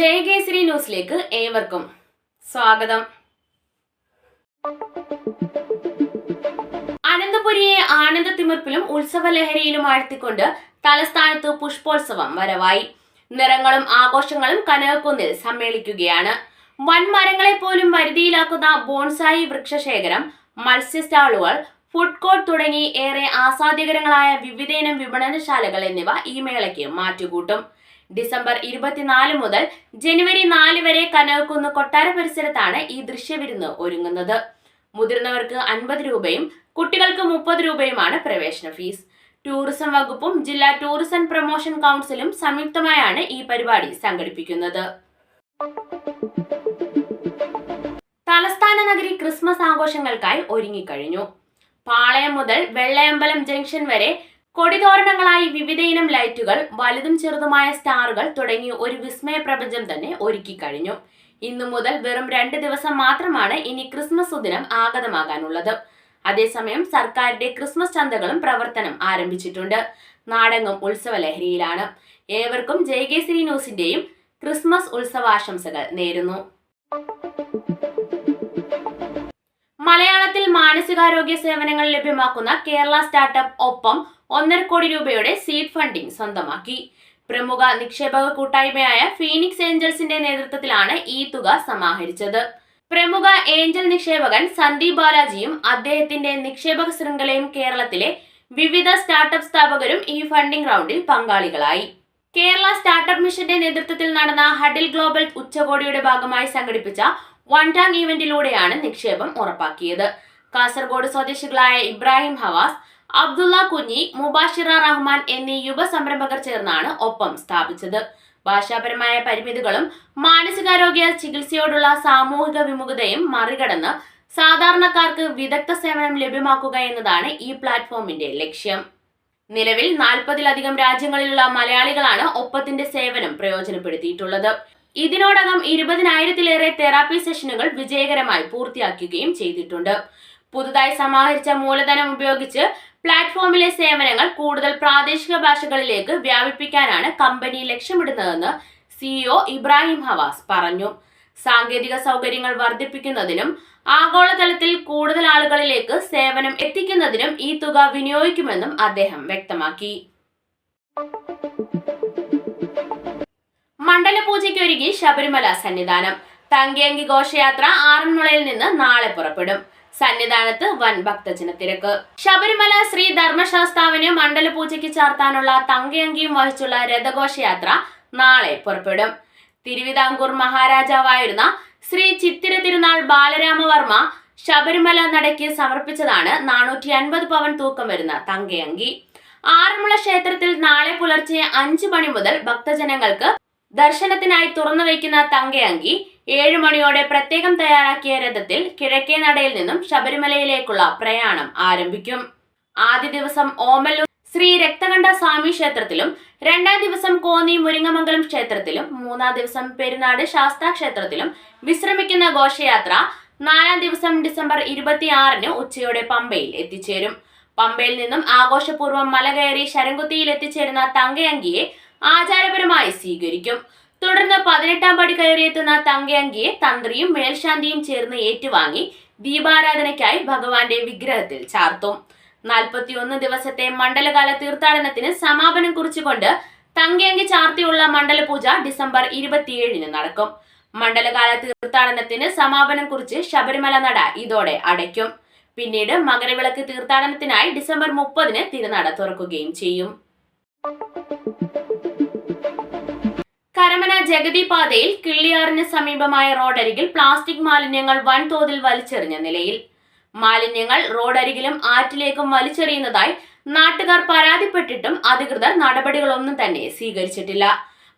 ജയകേസരി ന്യൂസിലേക്ക് ഏവർക്കും സ്വാഗതം. അനന്തപുരിയെ ആനന്ദ തിമിർപ്പിലും ഉത്സവ ഉത്സവലഹരിയിലും ആഴ്ത്തിക്കൊണ്ട് തലസ്ഥാനത്ത് പുഷ്പോത്സവം വരവായി. നിറങ്ങളും ആഘോഷങ്ങളും കനകക്കുന്നിൽ സമ്മേളിക്കുകയാണ്. വൻമരങ്ങളെ പോലും വരുതിയിലാക്കുന്ന ബോൺസായി വൃക്ഷശേഖരം മത്സ്യ സ്റ്റാളുകൾ ഫുഡ് കോർട്ട് തുടങ്ങി ഏറെ ആസ്വാദ്യകരങ്ങളായ വിവിധയിനം വിപണനശാലകൾ എന്നിവ ഈ മേളയ്ക്ക് മാറ്റുകൂട്ടും. ഡിസംബർ ഇരുപത്തിനാല് മുതൽ ജനുവരി നാല് വരെ കനകക്കുന്ന് കൊട്ടാര പരിസരത്താണ് ഈ ദൃശ്യവിരുന്ന് ഒരുങ്ങുന്നത്. മുതിർന്നവർക്ക് അൻപത് രൂപയും കുട്ടികൾക്ക് മുപ്പത് രൂപയുമാണ് പ്രവേശന ഫീസ്. ടൂറിസം വകുപ്പും ജില്ലാ ടൂറിസം പ്രൊമോഷൻ കൗൺസിലും സംയുക്തമായാണ് ഈ പരിപാടി സംഘടിപ്പിക്കുന്നത്. തലസ്ഥാന നഗരി ക്രിസ്മസ് ആഘോഷങ്ങൾക്കായി ഒരുങ്ങിക്കഴിഞ്ഞു. പാളയം മുതൽ വെള്ളയമ്പലം ജംഗ്ഷൻ വരെ കൊടിതോരണങ്ങളായി വിവിധയിനം ലൈറ്റുകൾ വലുതും ചെറുതുമായ സ്റ്റാറുകൾ തുടങ്ങി ഒരു വിസ്മയ പ്രപഞ്ചം തന്നെ ഒരുക്കി കഴിഞ്ഞു. ഇന്നു മുതൽ വെറും രണ്ട് ദിവസം മാത്രമാണ് ഇനി ക്രിസ്മസ് ദിനം ആഗതമാകാനുള്ളത്. അതേസമയം സർക്കാരിന്റെ ക്രിസ്മസ് ചന്തകളും പ്രവർത്തനം ആരംഭിച്ചിട്ടുണ്ട്. നാടെങ്ങും ഉത്സവ ലഹരിയിലാണ്. ഏവർക്കും ജയകേസരി ന്യൂസിന്റെയും ക്രിസ്മസ് ഉത്സവാശംസകൾ നേരുന്നു. മലയാളത്തിൽ മാനസികാരോഗ്യ സേവനങ്ങൾ ലഭ്യമാക്കുന്ന കേരള സ്റ്റാർട്ടപ്പ് ഒപ്പം ഒന്നര കോടി രൂപയുടെ സീഡ് ഫണ്ടിംഗ് സ്വന്തമാക്കി. പ്രമുഖ നിക്ഷേപക കൂട്ടായ്മയായ ഫീനിക്സ് ഏഞ്ചൽസിന്റെ നേതൃത്വത്തിലാണ് ഈ തുക സമാഹരിച്ചത്. പ്രമുഖ ഏഞ്ചൽ നിക്ഷേപകൻ സന്ദീപ് ബാലാജിയും അദ്ദേഹത്തിന്റെ നിക്ഷേപക ശൃംഖലയും കേരളത്തിലെ വിവിധ സ്റ്റാർട്ടപ്പ് സ്ഥാപകരും ഈ ഫണ്ടിംഗ് റൗണ്ടിൽ പങ്കാളികളായി. കേരള സ്റ്റാർട്ടപ്പ് മിഷന്റെ നേതൃത്വത്തിൽ നടന്ന ഹഡിൽ ഗ്ലോബൽ ഉച്ചകോടിയുടെ ഭാഗമായി സംഘടിപ്പിച്ച വൺ ടാങ് ഇവന്റിലൂടെയാണ് നിക്ഷേപം ഉറപ്പാക്കിയത്. കാസർഗോഡ് സ്വദേശികളായ ഇബ്രാഹിം ഹവാസ് അബ്ദുള്ള കുഞ്ഞി മുബാഷിറ റഹ്മാൻ എന്നീ യുവ സംരംഭകർ ചേർന്നാണ് ഒപ്പം സ്ഥാപിച്ചത്. ഭാഷാപരമായ പരിമിതികളും മാനസികാരോഗ്യ ചികിത്സയോടുള്ള സാമൂഹിക വിമുഖതയും മറികടന്ന് സാധാരണക്കാർക്ക് വിദഗ്ധ സേവനം ലഭ്യമാക്കുക എന്നതാണ് ഈ പ്ലാറ്റ്ഫോമിന്റെ ലക്ഷ്യം. നിലവിൽ നാൽപ്പതിലധികം രാജ്യങ്ങളിലുള്ള മലയാളികളാണ് ഒപ്പത്തിന്റെ സേവനം പ്രയോജനപ്പെടുത്തിയിട്ടുള്ളത്. ഇതിനോടകം ഇരുപതിനായിരത്തിലേറെ തെറാപ്പി സെഷനുകൾ വിജയകരമായി പൂർത്തിയാക്കുകയും ചെയ്തിട്ടുണ്ട്. പുതുതായി സമാഹരിച്ച മൂലധനം ഉപയോഗിച്ച് പ്ലാറ്റ്ഫോമിലെ സേവനങ്ങൾ കൂടുതൽ പ്രാദേശിക ഭാഷകളിലേക്ക് വ്യാപിപ്പിക്കാനാണ് കമ്പനി ലക്ഷ്യമിടുന്നതെന്ന് സിഇഒ ഇബ്രാഹിം ഹവാസ് പറഞ്ഞു. സാങ്കേതിക സൗകര്യങ്ങൾ വർദ്ധിപ്പിക്കുന്നതിനും ആഗോളതലത്തിൽ കൂടുതൽ ആളുകളിലേക്ക് സേവനം എത്തിക്കുന്നതിനും ഈ തുക വിനിയോഗിക്കുമെന്നും അദ്ദേഹം വ്യക്തമാക്കി. മണ്ഡലപൂജയ്ക്കൊരുങ്ങി ശബരിമല സന്നിധാനം. തങ്കയങ്കി ഘോഷയാത്ര ആറന്മുളയിൽ നിന്ന് നാളെ പുറപ്പെടും. സന്നിധാനത്ത് വൻ ഭക്തജന തിരക്ക്. ശബരിമല ശ്രീ ധർമ്മശാസ്താവിന് മണ്ഡലപൂജയ്ക്ക് ചാർത്താനുള്ള തങ്കയങ്കിയും വഹിച്ചുള്ള രഥഘോഷയാത്ര നാളെ പുറപ്പെടും. തിരുവിതാംകൂർ മഹാരാജാവായിരുന്ന ശ്രീ ചിത്തിര തിരുനാൾ ബാലരാമവർമ്മ ശബരിമല നടയ്ക്ക് സമർപ്പിച്ചതാണ് നാനൂറ്റി അൻപത് പവൻ തൂക്കം വരുന്ന തങ്കയങ്കി. ആറന്മുള ക്ഷേത്രത്തിൽ നാളെ പുലർച്ചെ അഞ്ചു മണി മുതൽ ഭക്തജനങ്ങൾക്ക് ദർശനത്തിനായി തുറന്നു വയ്ക്കുന്ന തങ്കയങ്കി ഏഴു മണിയോടെ പ്രത്യേകം തയ്യാറാക്കിയ രഥത്തിൽ കിഴക്കേ നടയിൽ നിന്നും ശബരിമലയിലേക്കുള്ള പ്രയാണം ആരംഭിക്കും. ആദ്യ ദിവസം ഓമല്ലൂർ ശ്രീ രക്തകണ്ഠ സ്വാമി ക്ഷേത്രത്തിലും രണ്ടാം ദിവസം കോന്നി മുരിങ്ങമംഗലം ക്ഷേത്രത്തിലും മൂന്നാം ദിവസം പെരുന്നാട് ശാസ്താ ക്ഷേത്രത്തിലും വിശ്രമിക്കുന്ന ഘോഷയാത്ര നാലാം ദിവസം ഡിസംബർ ഇരുപത്തിയാറിന് ഉച്ചയോടെ പമ്പയിൽ എത്തിച്ചേരും. പമ്പയിൽ നിന്നും ആഘോഷപൂർവം മല കയറി ശരംകുത്തിയിൽ എത്തിച്ചേരുന്ന തങ്കയങ്കിയെ ആചാരപരമായി സ്വീകരിക്കും. തുടർന്ന് പതിനെട്ടാം പടി കയറിയെത്തുന്ന തങ്കയങ്കിയെ തന്ത്രിയും മേൽശാന്തിയും ചേർന്ന് ഏറ്റുവാങ്ങി ദീപാരാധനയ്ക്കായി ഭഗവാന്റെ വിഗ്രഹത്തിൽ ചാർത്തും. നാൽപ്പത്തിയൊന്ന് ദിവസത്തെ മണ്ഡലകാല തീർത്ഥാടനത്തിന് സമാപനം കുറിച്ചുകൊണ്ട് തങ്കയങ്കി ചാർത്തിയുള്ള മണ്ഡലപൂജ ഡിസംബർ ഇരുപത്തിയേഴിന് നടക്കും. മണ്ഡലകാല തീർത്ഥാടനത്തിന് സമാപനം കുറിച്ച് ശബരിമല നട ഇതോടെ അടയ്ക്കും. പിന്നീട് മകരവിളക്ക് തീർത്ഥാടനത്തിനായി ഡിസംബർ മുപ്പതിന് തിരുനട തുറക്കുകയും ചെയ്യും. കരമന ജഗതി പാതയിൽ കിള്ളിയാറിന് സമീപമായ റോഡരികിൽ പ്ലാസ്റ്റിക് മാലിന്യങ്ങൾ വൻതോതിൽ വലിച്ചെറിഞ്ഞ നിലയിൽ. മാലിന്യങ്ങൾ റോഡരികിലും ആറ്റിലേക്കും വലിച്ചെറിയുന്നതായി നാട്ടുകാർ പരാതിപ്പെട്ടിട്ടും അധികൃതർ നടപടികളൊന്നും തന്നെ സ്വീകരിച്ചിട്ടില്ല.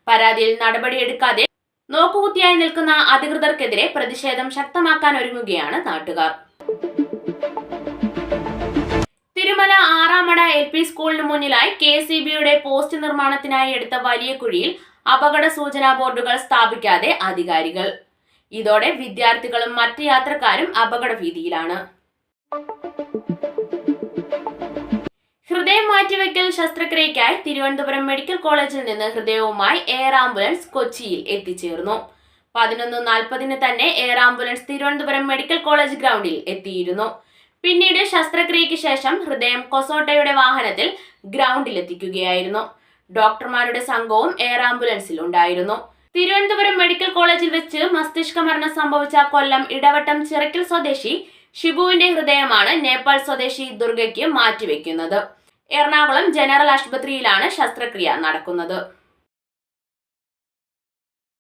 പരാതിയിൽ നടപടിയെടുക്കാതെ നോക്കുകുത്തിയായി നിൽക്കുന്ന അധികൃതർക്കെതിരെ പ്രതിഷേധം ശക്തമാക്കാൻ ഒരുങ്ങുകയാണ് നാട്ടുകാർ. തിരുമല ആറാമട എൽ പി സ്കൂളിന് മുന്നിലായി കെ സി ബിയുടെ പോസ്റ്റ് നിർമ്മാണത്തിനായി എടുത്ത വലിയ കുഴിയിൽ അപകട സൂചനാ ബോർഡുകൾ സ്ഥാപിക്കാതെ അധികാരികൾ. ഇതോടെ വിദ്യാർത്ഥികളും മറ്റ് യാത്രക്കാരും അപകട ഭീതിയിലാണ് ഹൃദയ മാറ്റിവെക്കൽ ശസ്ത്രക്രിയയ്ക്കായി തിരുവനന്തപുരം മെഡിക്കൽ കോളേജിൽ നിന്ന് ഹൃദയവുമായി എയർ ആംബുലൻസ് കൊച്ചിയിൽ എത്തിച്ചേർന്നു. പതിനൊന്ന് നാൽപ്പതിന് തന്നെ air ambulance Thiruvananthapuram medical college ഗ്രൗണ്ടിൽ എത്തിയിരുന്നു. പിന്നീട് ശസ്ത്രക്രിയയ്ക്ക് ശേഷം ഹൃദയം കൊസോട്ടയുടെ വാഹനത്തിൽ ഗ്രൗണ്ടിലെത്തിക്കുകയായിരുന്നു. ഡോക്ടർമാരുടെ സംഘവും എയർ ആംബുലൻസിൽ ഉണ്ടായിരുന്നു. തിരുവനന്തപുരം മെഡിക്കൽ കോളേജിൽ വെച്ച് മസ്തിഷ്ക മരണം സംഭവിച്ച കൊല്ലം ഇടവട്ടം ചിറക്കൽ സ്വദേശി ഷിബുവിന്റെ ഹൃദയമാണ് നേപ്പാൾ സ്വദേശി ദുർഗയ്ക്ക് മാറ്റിവെക്കുന്നത്. എറണാകുളം ജനറൽ ആശുപത്രിയിലാണ് ശസ്ത്രക്രിയ നടക്കുന്നത്.